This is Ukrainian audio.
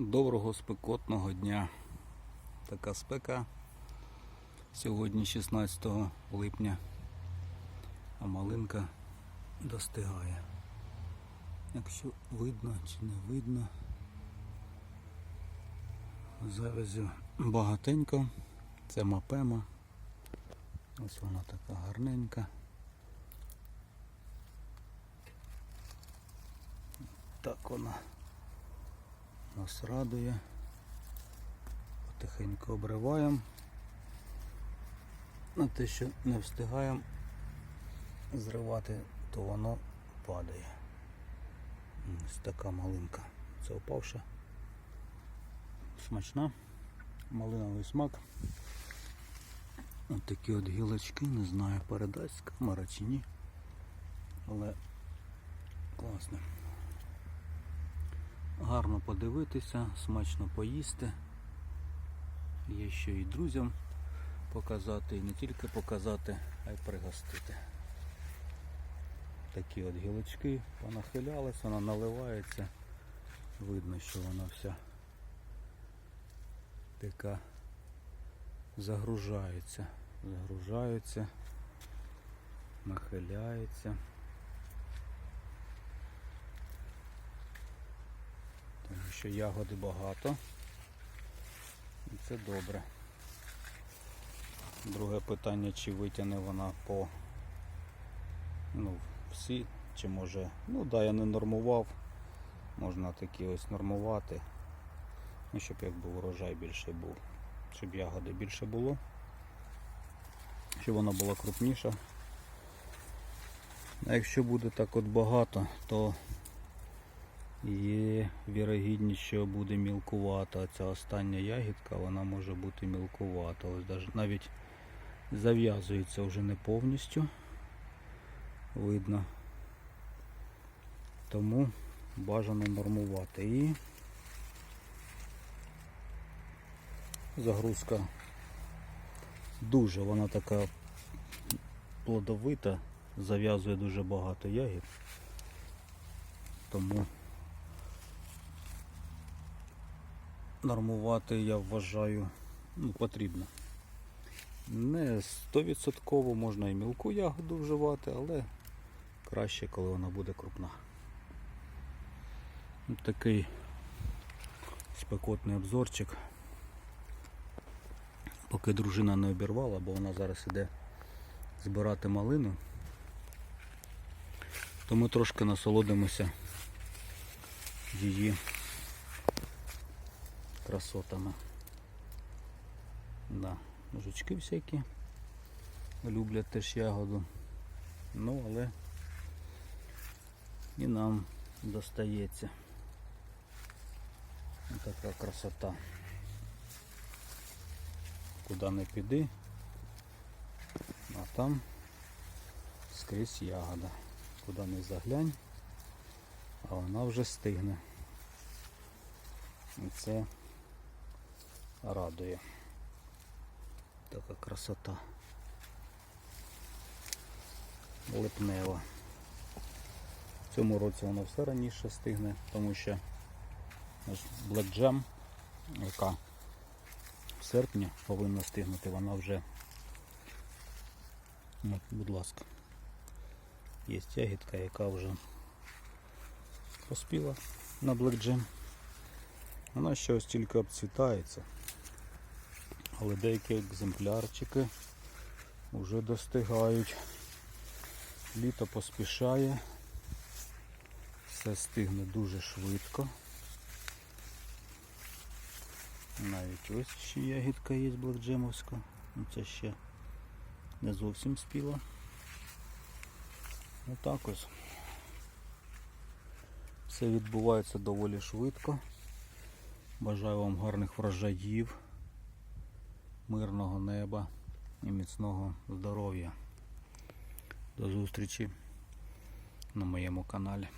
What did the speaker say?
Доброго спекотного дня. Така спека сьогодні 16 липня, а малинка достигає. Якщо видно чи не видно, завязю багатенько. Це мапема. Ось вона така гарненька. Так вона нас радує. Потихеньку обриваємо. На те, що не встигаємо зривати, то воно падає. Ось така малинка. Це опавша. Смачна. Малиновий смак. Ось такі от гілочки, не знаю, передасть камера чи ні. Але класно. Гарно подивитися, смачно поїсти. Є що і друзям показати, і не тільки показати, а й пригостити. Такі от гілочки понахилялись, вона наливається. Видно, що вона вся така загружається, загружається, нахиляється. Тому що ягоди багато. І це добре. Друге питання, чи витягне вона по ну, всі, чи може, ну да, я не нормував. Можна такі ось нормувати. Ну, щоб якби урожай більший був. Щоб ягоди більше було. Щоб вона була крупніша. А якщо буде так от багато, то Є вірогідність, що буде мілкувата. Ця остання ягідка, вона може бути мілкувата. Ось навіть зав'язується вже не повністю. Видно. Тому бажано нормувати. І загрузка дуже, вона така плодовита, зав'язує дуже багато ягід. Тому нормувати, я вважаю, ну, потрібно. Не 100% можна і мілку ягоду вживати, але краще, коли вона буде крупна. Такий спекотний обзорчик. Поки дружина не обірвала, бо вона зараз іде збирати малину, то ми трошки насолодимося її красотами. Да, жучки всякі люблять теж ягоду. Ну, але і нам достається. Така красота. Куди не піди, а там скрізь ягода. Куди не заглянь, а вона вже стигне. І це радує. Така красота. Липнева. В цьому році воно все раніше стигне, тому що Jam, яка в серпні повинна стигнути, вона вже, от, будь ласка, є ягідка, яка вже поспіла на Jam. Вона ще ось тільки обцвітається. Але деякі екземплярчики вже достигають. Літо поспішає. Все стигне дуже швидко. Навіть ось ще ягідка є блекджемовська. Ну, Це ще не зовсім спіла. Отак ось. Все відбувається доволі швидко. Бажаю вам гарних врожаїв, мирного неба і міцного здоров'я. До зустрічі на моєму каналі.